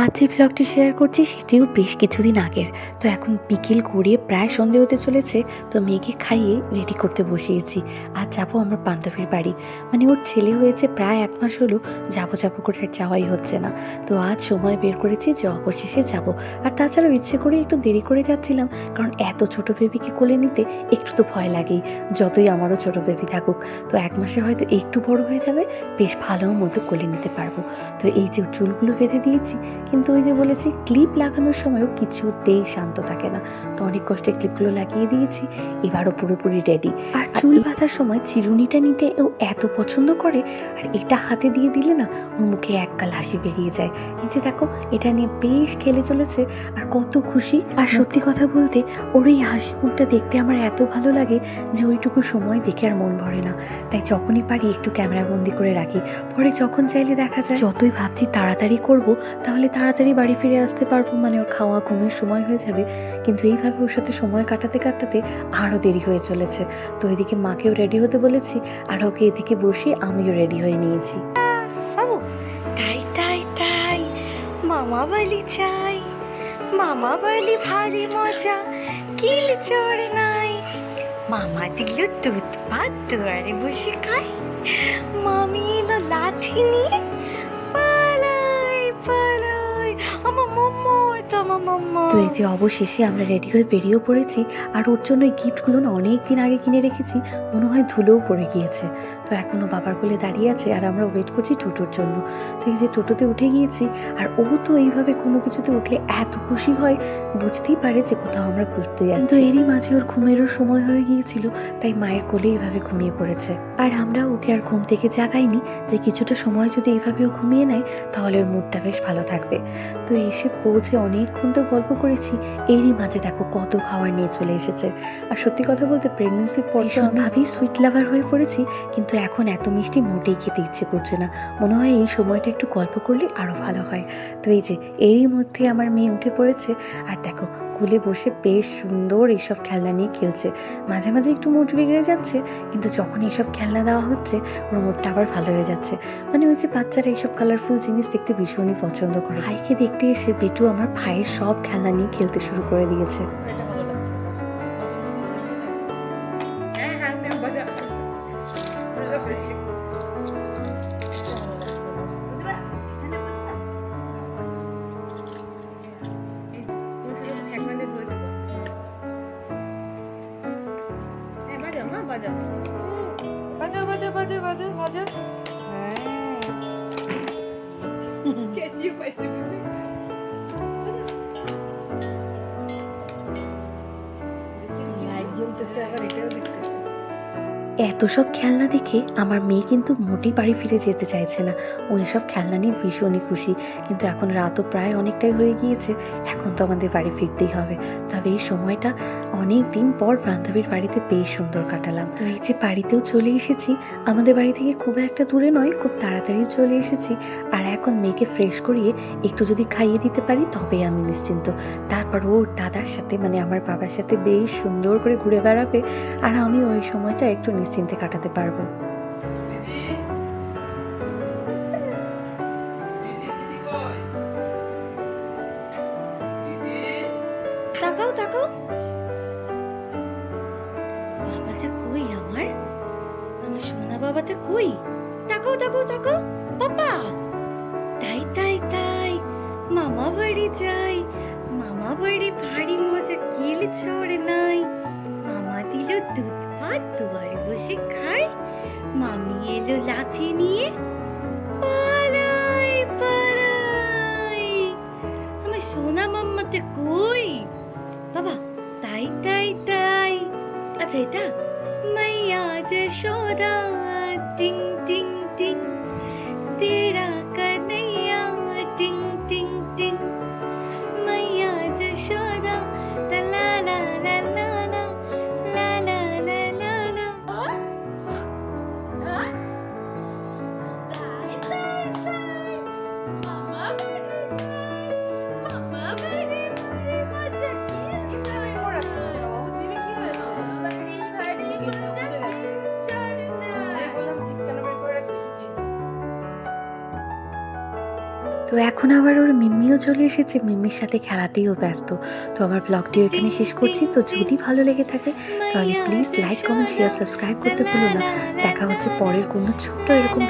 আজ যে ব্লগটি শেয়ার করছি, সেটিও বেশ কিছুদিন আগের। তো এখন বিকেল গড়িয়ে প্রায় সন্ধে হতে চলেছে, তো মেয়েকে খাইয়ে রেডি করতে বসিয়েছি। আজ যাব আমার বান্ধবীর বাড়ি। মানে ওর ছেলে হয়েছে প্রায় এক মাস হলো, যাব যাব করে আর যাওয়াই হচ্ছে না। তো আজ সময় বের করেছি যে অবশেষে যাব। আর তাছাড়াও ইচ্ছে করে একটু দেরি করে যাচ্ছিলাম, কারণ এত ছোট বেবিকে কোলে নিতে একটু তো ভয় লাগেই, যতই আমারও ছোট বেবি থাকুক। তো এক মাসে হয়তো একটু বড় হয়ে যাবে, বেশ ভালো মতো কোলে নিতে পারব। তো এই যে চুলগুলো বেঁধে দিয়েছি কিন্তু ওই যে বলেছি ক্লিপ লাগানোর সময়ও কিছুতেই শান্ত থাকে না। তো অনেক কষ্টে ক্লিপগুলো লাগিয়ে দিয়েছি এবারও পুরোপুরি রেডি আর চুল বাঁধার সময় চিরুনিটা নিতে ও এত পছন্দ করে আর এটা হাতে দিয়ে দিলে না ওর মুখে একগাল হাসি বেরিয়ে যায়। এই যে দেখো এটা নিয়ে বেশ খেলে চলেছে আর কত খুশি। আর সত্যি কথা বলতে ওর এই হাসি মুখটা দেখতে আমার এত ভালো লাগে যে ওইটুকু সময় দেখে আর মন ভরে না। তাই যখনই পারি একটু ক্যামেরা বন্দি করে রাখি। পরে যখন চাইলে দেখা যায় যতই ভাবছি তাড়াতাড়ি করব তাহলে তাড়াতাড়ি বাড়ি ফিরে আসতে পারব মানে ওর খাওয়া ঘুমের সময় হয়ে যাবে, কিন্তু এইভাবে ওর সাথে সময় কাটাতে কাটাতে আরও দেরি হয়ে চলেছে। তো এদিকে মাকেও রেডি হতে বলেছি, আর ওকে এদিকে বসে আমিও রেডি হয়ে নিয়েছি। বাবু তাই তাই তাই। মামা বালি চাই, মামা বালি ভারী মজা, কিল চড় নাই। মামা দিল দুধ ভাত দুয়ারে বসে খাই মামি এলো লাঠি নিয়ে। esto তো এই যে অবশেষে আমরা রেডি হয়ে বেরিয়েও পড়েছি আর ওর জন্য এই গিফটগুলো না অনেক দিন আগে কিনে রেখেছি মনে হয় ধুলোও পড়ে গিয়েছে। তো এখনও বাবার কোলে দাঁড়িয়ে আছে আর আমরা ওয়েট করছি টোটোর জন্য। তো এই যে টোটোতে উঠে গিয়েছি আর ও তো এইভাবে কোনো কিছুতে উঠলে এত খুশি হয় বুঝতেই পারে যে কোথাও আমরা ঘুরতে যাচ্ছি। তো এরই মাঝে ওর ঘুমেরও সময় হয়ে গিয়েছিল তাই মায়ের কোলে এইভাবে ঘুমিয়ে পড়েছে। আর আমরা ওকে আর ঘুম থেকে জাগাইনি যে কিছুটা সময় যদি এইভাবে ও ঘুমিয়ে নেয় তাহলে ওর মুডটা বেশ ভালো থাকবে। তো এসে পৌঁছে অনেকক্ষণ তো গল্প করেছি এরই মাঝে দেখো কত খাওয়ার নিয়ে চলে এসেছে। আর সত্যি কথা বলতে প্রেগনেন্সির পর তো আমি সুইট লাভার হয়ে পড়েছি কিন্তু এখন এত মিষ্টি মোটেই খেতে ইচ্ছে করছে না। মনে হয় এই সময়টা একটু গল্প করলে আরও ভালো হয়। তো এই যে এরই মধ্যে আমার মেয়ে উঠে পড়েছে আর দেখো কুলে বসে বেশ সুন্দর এইসব খেলনা নিয়ে খেলছে। মাঝে মাঝে একটু মোট বিগড়ে যাচ্ছে কিন্তু যখন এইসব খেলনা দেওয়া হচ্ছে ওর মুডটা আবার ভালো হয়ে যাচ্ছে। মানে ওই যে বাচ্চারা এইসব কালারফুল জিনিস দেখতে ভীষণই পছন্দ করে। ভাইকে দেখতে এসে বেটু আমার ভাই সব খেলা নিয়ে খেলতে শুরু করে দিয়েছে। বাজাও বাজাও। বাজা বাজা বাজা বাজা এত সব খেলনা দেখে আমার মেয়ে কিন্তু মোটেই বাড়ি ফিরে যেতে চাইছে না। ও এসব খেলনা নিয়ে ভীষণই খুশি। কিন্তু এখন রাতও প্রায় অনেকটাই হয়ে গিয়েছে। এখন তো আমাদের বাড়ি ফিরতেই হবে। তবে এই সময়টা অনেক দিন পর বান্ধবীর বাড়িতে বেশ সুন্দর কাটালাম। তো এই যে বাড়িতেও চলে এসেছি, আমাদের বাড়ি থেকে খুব একটা দূরে নয়, খুব তাড়াতাড়ি চলে এসেছি। আর এখন মেয়েকে ফ্রেশ করিয়ে একটু যদি খাইয়ে দিতে পারি তবে আমি নিশ্চিন্ত। তারপর ওর দাদার সাথে মানে আমার বাবার সাথে বেশ সুন্দর করে ঘুরে বেড়াবে আর আমি ওই সময়টা একটু নিশ্চিন্তে কাটাতে পারব। দিদি কই আমার? কই? তাকাও তাকাও তাকাও। পাপা! তাই তাই তাই। মামা বাড়ি যাই। মামা বাড়ি ভারী মজা কিল ছড় নাই। মামা দিল দুধ ভাত, দুয়ারে বসে খাই। মামি এলো লাঠি নিয়ে। পালাই পালাই আমার সোনা মাম্মাতে কই? বাবা, তাই তাই তাই। আচ্ছা এটা মাইয়া যশোদা টিং টিং তো এখন আবার ওর মিম্মিও চলে এসেছে। মিম্মির সাথে খেলাতেও ব্যস্ত। তো আমার ব্লগটি এখানে শেষ করছি। তো যদি ভালো লেগে থাকে, তাহলে please like comment share subscribe করতে ভুলো না। দেখা হচ্ছে পরের কোনো ছোট্ট এরকম